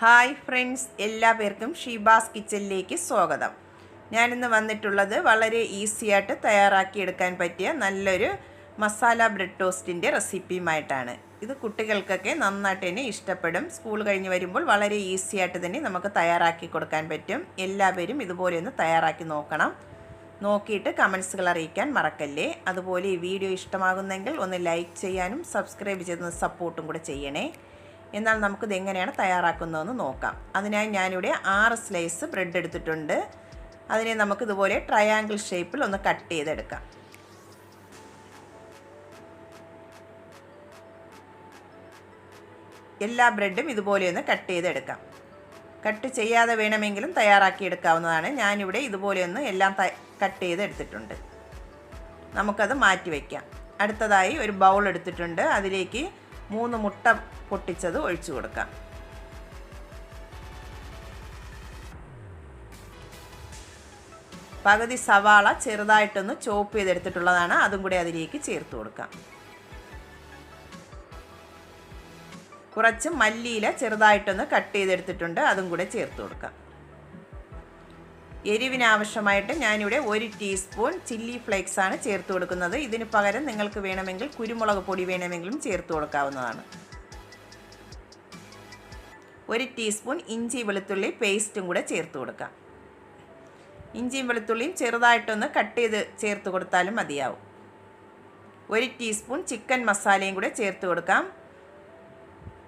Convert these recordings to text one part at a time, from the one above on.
Hi friends എല്ലാ പേർക്കും ഷീബാസ് കിച്ചണിലേക്ക് സ്വാഗതം. ഞാനിന്ന് വന്നിട്ടുള്ളത് വളരെ ഈസിയായിട്ട് തയ്യാറാക്കിയെടുക്കാൻ പറ്റിയ നല്ലൊരു മസാല ബ്രെഡ് ടോസ്റ്റിന്റെ റെസിപ്പിയുമായിട്ടാണ്. ഇത് കുട്ടികൾക്കൊക്കെ നന്നായിട്ട് തന്നെ ഇഷ്ടപ്പെടും. സ്കൂൾ കഴിഞ്ഞ് വരുമ്പോൾ വളരെ ഈസിയായിട്ട് തന്നെ നമുക്ക് തയ്യാറാക്കി കൊടുക്കാൻ പറ്റും. എല്ലാവരും ഇതുപോലെ ഒന്ന് തയ്യാറാക്കി നോക്കണം. നോക്കിയിട്ട് കമൻസുകൾ അറിയിക്കാൻ മറക്കല്ലേ? അതുപോലെ ഈ വീഡിയോ ഇഷ്ടമാകുന്നെങ്കിൽ ഒന്ന് ലൈക്ക് ചെയ്യാനും സബ്സ്ക്രൈബ് ചെയ്ത് സപ്പോർട്ടും കൂടെ ചെയ്യണേ. എന്നാൽ നമുക്കിത് എങ്ങനെയാണ് തയ്യാറാക്കുന്നതെന്ന് നോക്കാം. അതിനായി ഞാനിവിടെ ആറ് സ്ലൈസ് ബ്രെഡ് എടുത്തിട്ടുണ്ട്. അതിനെ നമുക്ക് ഇതുപോലെ ട്രയാങ്കിൾ ഷേപ്പിൽ ഒന്ന് കട്ട് ചെയ്തെടുക്കാം. എല്ലാ ബ്രെഡും ഇതുപോലെ ഒന്ന് കട്ട് ചെയ്തെടുക്കാം. കട്ട് ചെയ്യാതെ വേണമെങ്കിലും തയ്യാറാക്കി എടുക്കാവുന്നതാണ് ഞാനിവിടെ ഇതുപോലെയൊന്ന് എല്ലാം കട്ട് ചെയ്തെടുത്തിട്ടുണ്ട്. നമുക്കത് മാറ്റി വയ്ക്കാം. അടുത്തതായി ഒരു ബൗൾ എടുത്തിട്ടുണ്ട്. അതിലേക്ക് മൂന്ന് മുട്ട പൊട്ടിച്ചത് ഒഴിച്ചു കൊടുക്കാം. പകുതി സവാള ചെറുതായിട്ടൊന്ന് ചോപ്പ് ചെയ്തെടുത്തിട്ടുള്ളതാണ്. അതും കൂടി അതിലേക്ക് ചേർത്ത് കൊടുക്കാം. കുറച്ച് മല്ലിയില ചെറുതായിട്ടൊന്ന് കട്ട് ചെയ്തെടുത്തിട്ടുണ്ട്. അതും കൂടെ ചേർത്ത് കൊടുക്കാം. എരിവിനാവശ്യമായിട്ട് ഞാനിവിടെ ഒരു ടീസ്പൂൺ ചില്ലി ഫ്ലേക്സ് ആണ് ചേർത്ത് കൊടുക്കുന്നത്. ഇതിന് പകരം നിങ്ങൾക്ക് വേണമെങ്കിൽ കുരുമുളക് പൊടി വേണമെങ്കിലും ചേർത്ത് കൊടുക്കാവുന്നതാണ്. ഒരു ടീസ്പൂൺ ഇഞ്ചി വെളുത്തുള്ളി പേസ്റ്റും കൂടെ ചേർത്ത് കൊടുക്കാം. ഇഞ്ചിയും വെളുത്തുള്ളിയും ചെറുതായിട്ടൊന്ന് കട്ട് ചെയ്ത് ചേർത്ത് കൊടുത്താലും മതിയാവും. ഒരു ടീസ്പൂൺ ചിക്കൻ മസാലയും കൂടെ ചേർത്ത് കൊടുക്കാം.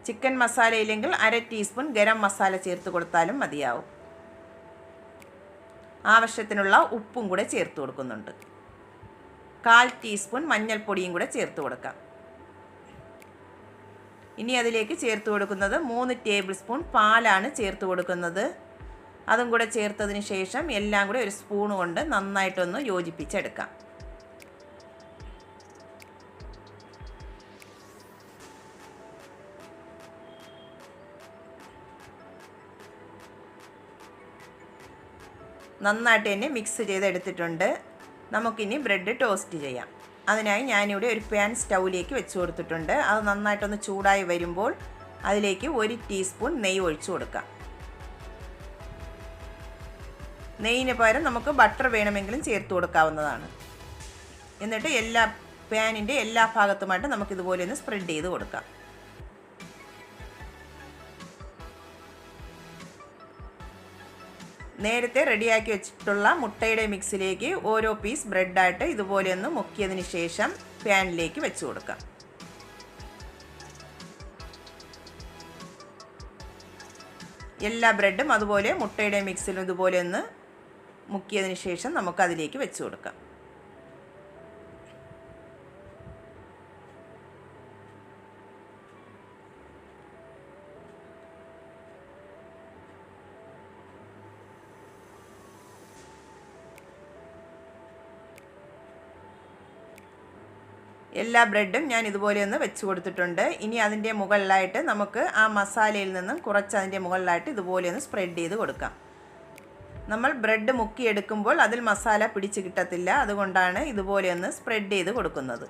ചിക്കൻ മസാല ഇല്ലെങ്കിൽ അര ടീസ്പൂൺ ഗരം മസാല ചേർത്ത് കൊടുത്താലും മതിയാവും. ആവശ്യത്തിനുള്ള ഉപ്പും കൂടെ ചേർത്ത് കൊടുക്കുന്നുണ്ട്. കാൽ ടീസ്പൂൺ മഞ്ഞൾപ്പൊടിയും കൂടെ ചേർത്ത് കൊടുക്കാം. ഇനി അതിലേക്ക് ചേർത്ത് കൊടുക്കുന്നത് മൂന്ന് ടേബിൾ സ്പൂൺ പാലാണ് ചേർത്ത് കൊടുക്കുന്നത്. അതും കൂടെ ചേർത്തതിന് ശേഷം എല്ലാം കൂടെ ഒരു സ്പൂൺ കൊണ്ട് നന്നായിട്ടൊന്ന് യോജിപ്പിച്ചെടുക്കാം. നന്നായിട്ട് തന്നെ മിക്സ് ചെയ്തെടുത്തിട്ടുണ്ട്. നമുക്കിനി ബ്രെഡ് ടോസ്റ്റ് ചെയ്യാം. അതിനായി ഞാനിവിടെ ഒരു പാൻ സ്റ്റൗവിലേക്ക് വെച്ച് കൊടുത്തിട്ടുണ്ട്. അത് നന്നായിട്ടൊന്ന് ചൂടായി വരുമ്പോൾ അതിലേക്ക് ഒരു ടീസ്പൂൺ നെയ്യ് ഒഴിച്ചു കൊടുക്കാം. നെയ്യിന് പകരം നമുക്ക് ബട്ടർ വേണമെങ്കിലും ചേർത്ത് കൊടുക്കാവുന്നതാണ്. എന്നിട്ട് എല്ലാ പാനിന്റെ എല്ലാ ഭാഗത്തുമായിട്ട് നമുക്കിതുപോലെ ഒന്ന് സ്പ്രെഡ് ചെയ്ത് കൊടുക്കാം. നേരത്തെ റെഡിയാക്കി വെച്ചിട്ടുള്ള മുട്ടയുടെ മിക്സിലേക്ക് ഓരോ പീസ് ബ്രെഡായിട്ട് ഇതുപോലെ ഒന്ന് മുക്കിയതിന് ശേഷം പാനിലേക്ക് വെച്ച് കൊടുക്കാം. എല്ലാ ബ്രെഡും അതുപോലെ മുട്ടയുടെ മിക്സിലും ഇതുപോലെ ഒന്ന് മുക്കിയതിന് ശേഷം നമുക്ക് അതിലേക്ക് വെച്ച് കൊടുക്കാം. എല്ലാ ബ്രെഡും ഞാൻ ഇതുപോലെ ഒന്ന് വെച്ച് കൊടുത്തിട്ടുണ്ട്. ഇനി അതിന്റെ മുകളിലായിട്ട് നമുക്ക് ആ മസാലയിൽ നിന്നും കുറച്ച് അതിന്റെ മുകളിലായിട്ട് ഇതുപോലെ ഒന്ന് സ്പ്രെഡ് ചെയ്ത് കൊടുക്കാം. നമ്മൾ ബ്രെഡ് മുക്കിയെടുക്കുമ്പോൾ അതിൽ മസാല പിടിച്ച് കിട്ടത്തില്ല. അതുകൊണ്ടാണ് ഇതുപോലെ ഒന്ന് സ്പ്രെഡ് ചെയ്ത് കൊടുക്കുന്നത്.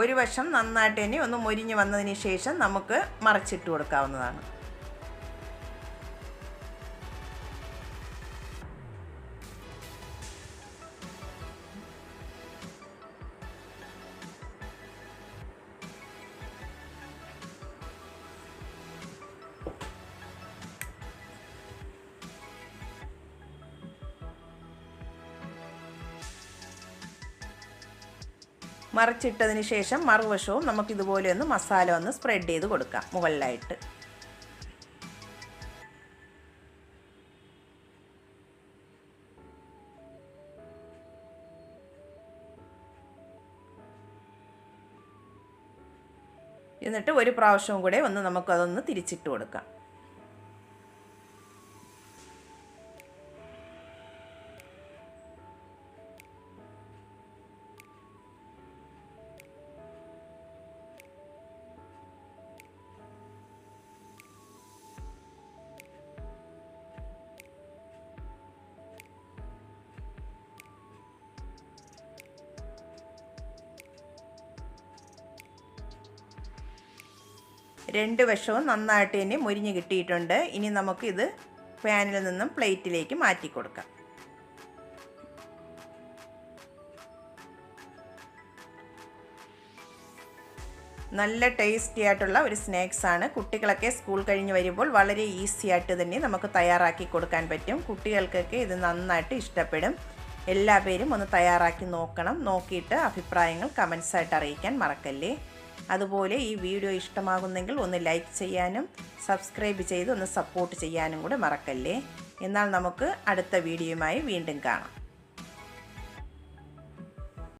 ഒരു വശം നന്നായിട്ട് തന്നെ ഒന്ന് മൊരിഞ്ഞ് വന്നതിന് ശേഷം നമുക്ക് മറച്ചിട്ട് കൊടുക്കാവുന്നതാണ്. മറിച്ചിട്ടതിന് ശേഷം മറുവശവും നമുക്കിതുപോലെ ഒന്ന് മസാല ഒന്ന് സ്പ്രെഡ് ചെയ്ത് കൊടുക്കാം മുകളിലായിട്ട്. എന്നിട്ട് ഒരു പ്രാവശ്യവും കൂടെ ഒന്ന് നമുക്കതൊന്ന് തിരിച്ചിട്ട് കൊടുക്കാം. രണ്ട് വശവും നന്നായിട്ട് തന്നെ മുരിഞ്ഞ് കിട്ടിയിട്ടുണ്ട്. ഇനി നമുക്കിത് പാനിൽ നിന്നും പ്ലേറ്റിലേക്ക് മാറ്റി കൊടുക്കാം. നല്ല ടേസ്റ്റി ആയിട്ടുള്ള ഒരു സ്നാക്സ് ആണ്. കുട്ടികളൊക്കെ സ്കൂൾ കഴിഞ്ഞ് വരുമ്പോൾ വളരെ ഈസി ആയിട്ട് തന്നെ നമുക്ക് തയ്യാറാക്കി കൊടുക്കാൻ പറ്റും. കുട്ടികൾക്കൊക്കെ ഇത് നന്നായിട്ട് ഇഷ്ടപ്പെടും. എല്ലാ പേരും ഒന്ന് തയ്യാറാക്കി നോക്കണം. നോക്കിയിട്ട് അഭിപ്രായങ്ങൾ കമൻസായിട്ട് അറിയിക്കാൻ മറക്കല്ലേ? അതുപോലെ ഈ വീഡിയോ ഇഷ്ടമാകുന്നെങ്കിൽ ഒന്ന് ലൈക്ക് ചെയ്യാനും സബ്സ്ക്രൈബ് ചെയ്ത് ഒന്ന് സപ്പോർട്ട് ചെയ്യാനും കൂടെ മറക്കല്ലേ? എന്നാൽ നമുക്ക് അടുത്ത വീഡിയോയുമായി വീണ്ടും കാണാം.